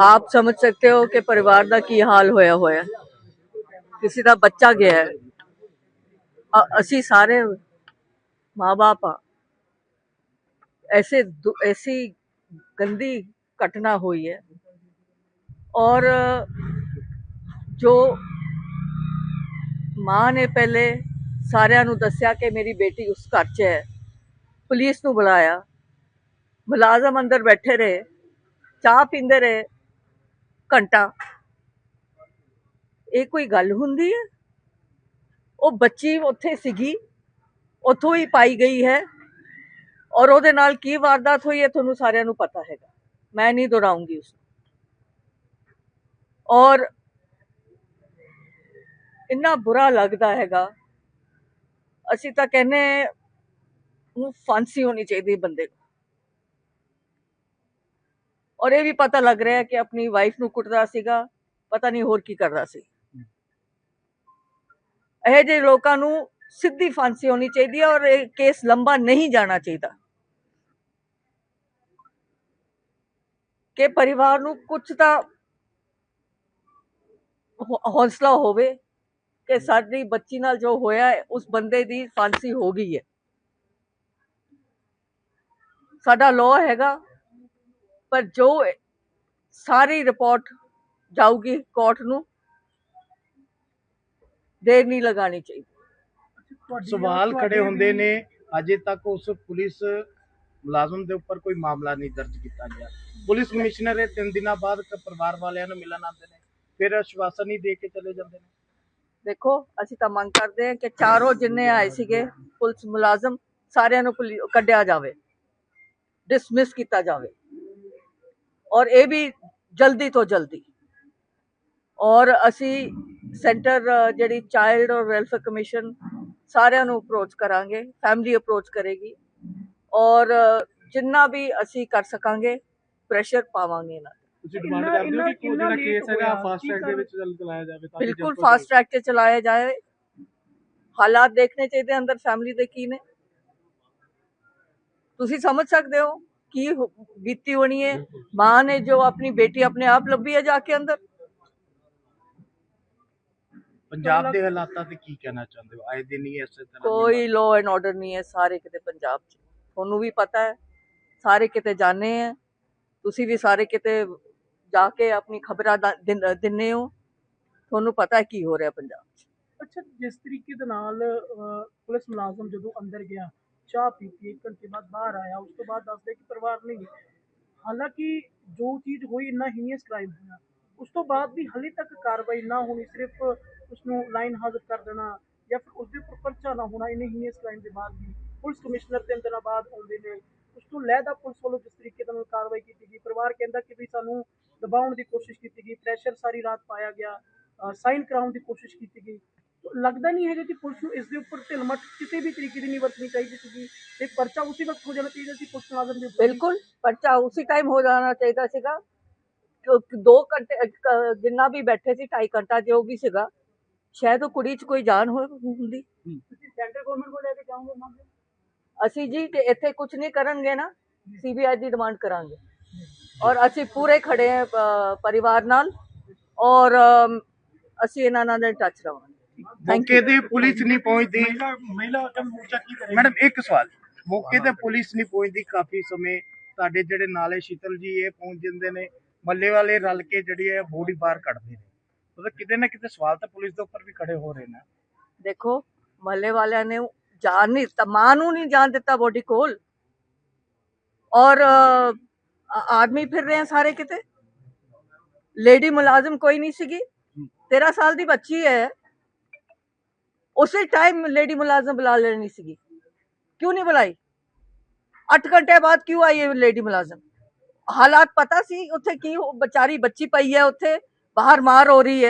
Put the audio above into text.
ਆਪ ਸਮਝ ਸਕਦੇ ਹੋ ਕਿ ਪਰਿਵਾਰ ਦਾ ਕੀ ਹਾਲ ਹੋਇਆ ਹੋਇਆ ਕਿਸੇ ਦਾ ਬੱਚਾ ਗਿਆ ਹੈ ਅ- ਅਸੀਂ ਸਾਰੇ ਮਾਂ-ਬਾਪ ਆ ऐसे दु- ऐसी गंदी घटना हुई है और ਜੋ ਮਾਂ ਨੇ ਪਹਿਲੇ ਸਾਰਿਆਂ ਨੂੰ ਦੱਸਿਆ ਕਿ ਮੇਰੀ ਬੇਟੀ ਉਸ ਘਰ 'ਚ ਹੈ ਪੁਲਿਸ ਨੂੰ ਬੁਲਾਇਆ ਮੁਲਾਜ਼ਮ ਅੰਦਰ ਬੈਠੇ ਰਹੇ ਚਾਹ ਪੀਂਦੇ ਰਹੇ ਘੰਟਾ। ਇਹ ਕੋਈ ਗੱਲ ਹੁੰਦੀ ਹੈ? ਉਹ ਬੱਚੀ ਉੱਥੇ ਸੀਗੀ, ਉੱਥੋਂ ਹੀ ਪਾਈ ਗਈ ਹੈ ਔਰ ਉਹਦੇ ਨਾਲ ਕੀ ਵਾਰਦਾਤ ਹੋਈ ਹੈ ਤੁਹਾਨੂੰ ਸਾਰਿਆਂ ਨੂੰ ਪਤਾ ਹੈਗਾ। ਮੈਂ ਨਹੀਂ ਦੁਹਰਾਉਂਗੀ ਉਸ ਔਰ ਇੰਨਾ ਬੁਰਾ ਲੱਗਦਾ ਹੈਗਾ, ਅਸੀਂ ਤਾਂ ਕਹਿੰਨੇ ਨੂੰ ਫਾਂਸੀ ਹੋਣੀ ਚਾਹੀਦੀ ਬੰਦੇ ਨੂੰ। ਔਰ ਇਹ ਵੀ ਪਤਾ ਲੱਗ ਰਿਹਾ ਕਿ ਆਪਣੀ ਵਾਈਫ ਨੂੰ ਕੁੱਟਦਾ ਸੀਗਾ, ਪਤਾ ਨਹੀਂ ਹੋਰ ਕੀ ਕਰਦਾ ਸੀ। ਇਹ ਜਿਹੇ ਲੋਕਾਂ ਨੂੰ ਸਿੱਧੀ ਫਾਂਸੀ ਹੋਣੀ ਚਾਹੀਦੀ ਹੈ ਔਰ ਇਹ ਕੇਸ ਲੰਬਾ ਨਹੀਂ ਜਾਣਾ ਚਾਹੀਦਾ। ਕਿ ਪਰਿਵਾਰ ਨੂੰ ਕੁਝ ਤਾਂ ਹੌਸਲਾ ਹੋਵੇ ਕਿ ਸਾਡੀ ਬੱਚੀ ਨਾਲ ਜੋ ਹੋਇਆ ਉਸ ਬੰਦੇ ਦੀ ਫਾਂਸੀ ਹੋ ਗਈ ਹੈ। ਸਾਡਾ ਲਾਅ ਹੈਗਾ ਪਰ ਜੋ ਸਾਰੀ ਰਿਪੋਰਟ ਜਾਊਗੀ ਕੋਰਟ ਨੂੰ ਦੇਰ ਨਹੀਂ ਲਗਾਣੀ ਚਾਹੀਦੀ। ਸਵਾਲ ਖੜੇ ਹੁੰਦੇ ਨੇ ਅਜੇ ਤੱਕ ਉਸ ਪੁਲਿਸ ਮੁਲਾਜ਼ਮ ਦੇ ਉੱਪਰ ਕੋਈ ਮਾਮਲਾ ਨਹੀਂ ਦਰਜ ਕੀਤਾ ਗਿਆ। ਪੁਲਿਸ ਕਮਿਸ਼ਨਰ ਇਹ ਤਿੰਨ ਦਿਨਾਂ ਬਾਅਦ ਕ- ਪਰਿਵਾਰ ਵਾਲਿਆਂ ਨੂੰ ਮਿਲਣ ਆਉਂਦੇ ਨੇ ਫਿਰ ਆਸ਼ਵਾਸਨ ਹੀ ਦੇ ਕੇ ਚਲੇ ਜਾਂਦੇ ਨੇ। ਦੇਖੋ ਅਸੀਂ ਤਾਂ ਮੰਗ ਕਰਦੇ ਹਾਂ ਕਿ ਚਾਰੋਂ ਜਿੰਨੇ ਆਏ ਸੀਗੇ ਪੁਲਿਸ ਮੁਲਾਜ਼ਮ ਸਾਰਿਆਂ ਨੂੰ ਪੁਲਿ- ਕੱਢਿਆ ਜਾਵੇ ਡਿਸਮਿਸ ਕੀਤਾ ਜਾਵੇ। ਔਰ ਇਹ ਵੀ ਜਲਦੀ ਤੋਂ ਜਲਦੀ। ਔਰ ਅਸੀਂ ਸੈਂਟਰ ਜਿਹੜੀ ਚਾਈਲਡ ਔਰ ਵੈਲਫੇਅਰ ਕਮਿਸ਼ਨ ਸਾਰਿਆਂ ਨੂੰ ਅਪਰੋਚ ਕਰਾਂਗੇ ਫੈਮਿਲੀ ਅਪਰੋਚ ਕਰੇਗੀ। ਔਰ ਜਿੰਨਾ ਵੀ ਅਸੀਂ ਕਰ ਸਕਾਂਗੇ ਪ੍ਰੈਸ਼ਰ ਪਾਵਾਂਗੇ ਇਹਨਾਂ ਤੇ। ਤੁਸੀਂ ਡਿਮਾਂਡ ਕਰਦੇ ਹੋ ਕਿ ਕੋਈ ਜਿਹੜਾ ਕੇਸ ਹੈਗਾ ਫਾਸਟ ਟਰੈਕ ਦੇ ਵਿੱਚ ਚੱਲ ਚਲਾਇਆ ਜਾਵੇ ਤਾਂ ਬਿਲਕੁਲ ਫਾਸਟ ਟਰੈਕ ਤੇ ਚਲਾਇਆ ਜਾਏ। ਹਾਲਾਤ ਦੇਖਣੇ ਚਾਹੀਦੇ ਅੰਦਰ ਫੈਮਿਲੀ ਦੇ ਕੀ ਨੇ। ਤੁਸੀਂ ਸਮਝ ਸਕਦੇ ਹੋ? ਕੀ ਬੀਤੀ ਹੋਣੀ ਹੈ ਮਾਂ ਨੇ ਜੋ ਆਪਣੀ ਬੇਟੀ ਆਪਣੇ ਆਪ ਲੱਭੀ ਹੈ ਜਾ ਕੇ ਅੰਦਰ। ਪੰਜਾਬ ਦੇ ਹਾਲਾਤਾਂ ਤੇ ਕੀ ਕਹਿਣਾ ਚਾਹੁੰਦੇ ਹੋ? ਆਏ ਦਿਨ ਹੀ ਇਸੇ ਤਰ੍ਹਾਂ ਕੋਈ ਲਾਅ ਐਂਡ ਆਰਡਰ ਨਹੀਂ ਹੈ ਸਾਰੇ ਕਿਤੇ ਪੰਜਾਬ 'ਚ। ਤੁਹਾਨੂੰ ਵੀ ਪਤਾ ਹੈ ਸਾਰੇ ਕਿਤੇ ਜਾਣੇ ਹੈ ਤੁਸੀਂ ਵੀ ਸਾਰੇ ਕਿਤੇ ਜਾ ਕੇ ਆਪਣੀ ਖਬਰਾਂ ਦਿੰਨੇ ਹੋ। ਤੁਹਾਨੂੰ ਪਤਾ ਹੈ ਕੀ ਹੋ ਰਿਹਾ ਪੰਜਾਬ 'ਚ। ਅੱਛਾ ਜਿਸ ਤਰੀਕੇ ਦੇ ਨਾਲ ਪੁਲਿਸ ਮੁਲਾਜ਼ਮ ਜਦੋਂ ਅੰਦਰ ਗਿਆ ਚਾਹ ਪੀਤੀ, ਇੱਕ ਘੰਟੇ ਬਾਅਦ ਬਾਹਰ ਆਇਆ, ਉਸ ਤੋਂ ਬਾਅਦ ਦੱਸਦੇ ਕਿ ਪਰਿਵਾਰ ਨਹੀਂ ਹੈ। ਹਾਲਾਂਕਿ ਜੋ ਚੀਜ਼ ਹੋਈ, ਇੰਨਾ ਹੀਨੀਅਸ ਕ੍ਰਾਈਮ ਹੋਇਆ। ਉਸ ਤੋਂ ਬਾਅਦ ਵੀ ਹਲੇ ਤੱਕ ਕਾਰਵਾਈ ਨਾ ਹੋਣੀ, ਸਿਰਫ ਉਸ ਨੂੰ ਲਾਈਨ ਹਾਜ਼ਰ ਕਰ ਦੇਣਾ ਜਾਂ ਫਿਰ ਉਸ ਦੇ ਉੱਪਰ ਪਰਚਾ ਨਾ ਹੋਣਾ, ਇੰਨੇ ਹੀਨੀਅਸ ਕ੍ਰਾਈਮ ਦੇ ਬਾਅਦ ਵੀ। ਪੁਲਿਸ ਕਮਿਸ਼ਨਰ ਤਿੰਨ ਦਿਨਾਂ ਬਾਅਦ ਆਉਂਦੇ ਨੇ। ਉਸ ਤੋਂ ਲਹਿਦਾ ਪੁਲਿਸ ਵੱਲੋਂ ਜਿਸ ਤਰੀਕੇ ਦੇ ਨਾਲ ਕਾਰਵਾਈ ਕੀਤੀ ਗਈ, ਪਰਿਵਾਰ ਕਹਿੰਦਾ ਕਿ ਵੀ ਸਾਨੂੰ ਦਬਾਉਣ ਦੀ ਕੋਸ਼ਿਸ਼ ਕੀਤੀ ਗਈ ਪ੍ਰੈਸ਼ਰ ਸਾਰੀ ਰਾਤ ਪਾਇਆ ਗਿਆ ਸਾਈਨ ਕਰਾਉਣ ਦੀ ਕੋਸ਼ਿਸ਼ ਕੀਤੀ ਗਈ। ਲੱਗਦਾ ਨਹੀਂ ਹੈਗਾ ਕਿ ਪੁਲਿਸ ਨੂੰ ਇਸ ਦੇ ਉੱਪਰ ਢਿਲਮਟ ਕਿਸੇ ਵੀ ਤਰੀਕੇ ਦੀ ਨਹੀਂ ਵਰਤਣੀ ਚਾਹੀਦੀ ਸੀਗੀ ਤੇ ਪਰਚਾ ਉਸੇ ਵਕਤ ਹੋ ਜਾਣਾ ਚਾਹੀਦਾ ਸੀ ਪੁਲਿਸ ਮੁਲਾਜ਼ਮ ਦੇ ਉੱਪਰ। ਬਿਲਕੁਲ ਪਰਚਾ ਉਸੇ ਟਾਈਮ ਹੋ ਜਾਣਾ ਚਾਹੀਦਾ ਸੀਗਾ। 2 ਘੰਟੇ ਜਿੰਨਾ ਵੀ ਬੈਠੇ ਸੀ 2.5 ਘੰਟਾ ਜੋ ਵੀ ਸੀਗਾ ਸ਼ਾਇਦ ਉਹ ਕੁੜੀ 'ਚ ਕੋਈ ਜਾਨ ਹੋ ਹੁੰਦੀ। ਤੁਸੀਂ ਸੈਂਟਰ ਗਵਰਨਮੈਂਟ ਕੋਲ ਲੈ ਕੇ ਜਾਓਗੇ ਅਸੀਂ ਜੀ ਤੇ ਇੱਥੇ ਕੁਝ ਨਹੀਂ ਕਰਨਗੇ ਨਾ ਸੀਬੀਆਈ ਦੀ ਡਿਮਾਂਡ ਕਰਾਂਗੇ। ਔਰ ਅਸੀਂ ਪੂਰੇ ਖੜੇ ਹਾਂ ਪਰਿਵਾਰ ਨਾਲ ਔਰ ਅਸੀਂ ਇਹਨਾਂ ਨਾਲ ਟੱਚ ਰਵਾਂਗੇ। ਮੌਕੇ ਤੇ ਪੁਲਿਸ ਨਹੀਂ ਪਹੁੰਚਦੀ। ਮਹਿਲਾ ਮੋਰਚਾ ਕੀ ਕਰੇਗਾ? ਮੈਡਮ ਇੱਕ ਸਵਾਲ। ਮੌਕੇ ਤੇ ਪੁਲਿਸ ਨਹੀਂ ਪਹੁੰਚਦੀ ਕਾਫੀ ਸਮੇਂ। ਤੁਹਾਡੇ ਜਿਹੜੇ ਨਾਲੇ ਸ਼ੀਤਲ ਜੀ ਇਹ ਪਹੁੰਚ ਜਾਂਦੇ ਨੇ। ਮੱਲੇ ਵਾਲੇ ਰਲ ਕੇ ਜਿਹੜੀ ਹੈ ਬੋਡੀ ਬਾਹਰ ਕੱਢਦੇ ਨੇ। ਮਤਲਬ ਕਿਤੇ ਨਾ ਕਿਤੇ ਸਵਾਲ ਤਾਂ ਪੁਲਿਸ ਦੇ ਉੱਪਰ ਵੀ ਖੜੇ ਹੋ ਰਹੇ ਨੇ। ਦੇਖੋ ਮਹੱਲੇ ਵਾਲਿਆਂ ਨੇ ਜਾਨ ਨਹੀਂ ਦਿੱਤਾ ਮਾਂ ਨੂੰ ਨਹੀਂ ਜਾਨ ਦਿੱਤਾ ਬੋਡੀ ਕੋਲ। ਔਰ ਆਦਮੀ ਫਿਰ ਰਹੇ ਸਾਰੇ ਕਿਤੇ। ਲੇਡੀ ਮੁਲਾਜ਼ਮ ਕੋਈ ਨਹੀਂ ਸੀਗੀ। 13 ਸਾਲ ਦੀ ਬੱਚੀ ਹੈ। ਉਸੇ ਟਾਈਮ ਲੇਡੀ ਮੁਲਾਜ਼ਮ ਬੁਲਾ ਲੈਣੀ ਸੀਗੀ ਕਿਉਂ ਨਹੀਂ ਬੁਲਾਈ 8 ਘੰਟੇ ਬਾਅਦ ਕਿਉਂ ਆਈ ਹੈ ਲੇਡੀ ਮੁਲਾਜ਼ਮ ਹਾਲਾਤ ਪਤਾ ਸੀ ਉੱਥੇ ਕੀ ਹੋ- ਵਿਚਾਰੀ ਬੱਚੀ ਪਈ ਹੈ ਉੱਥੇ ਬਾਹਰ ਮਾਰ ਹੋ ਰਹੀ ਹੈ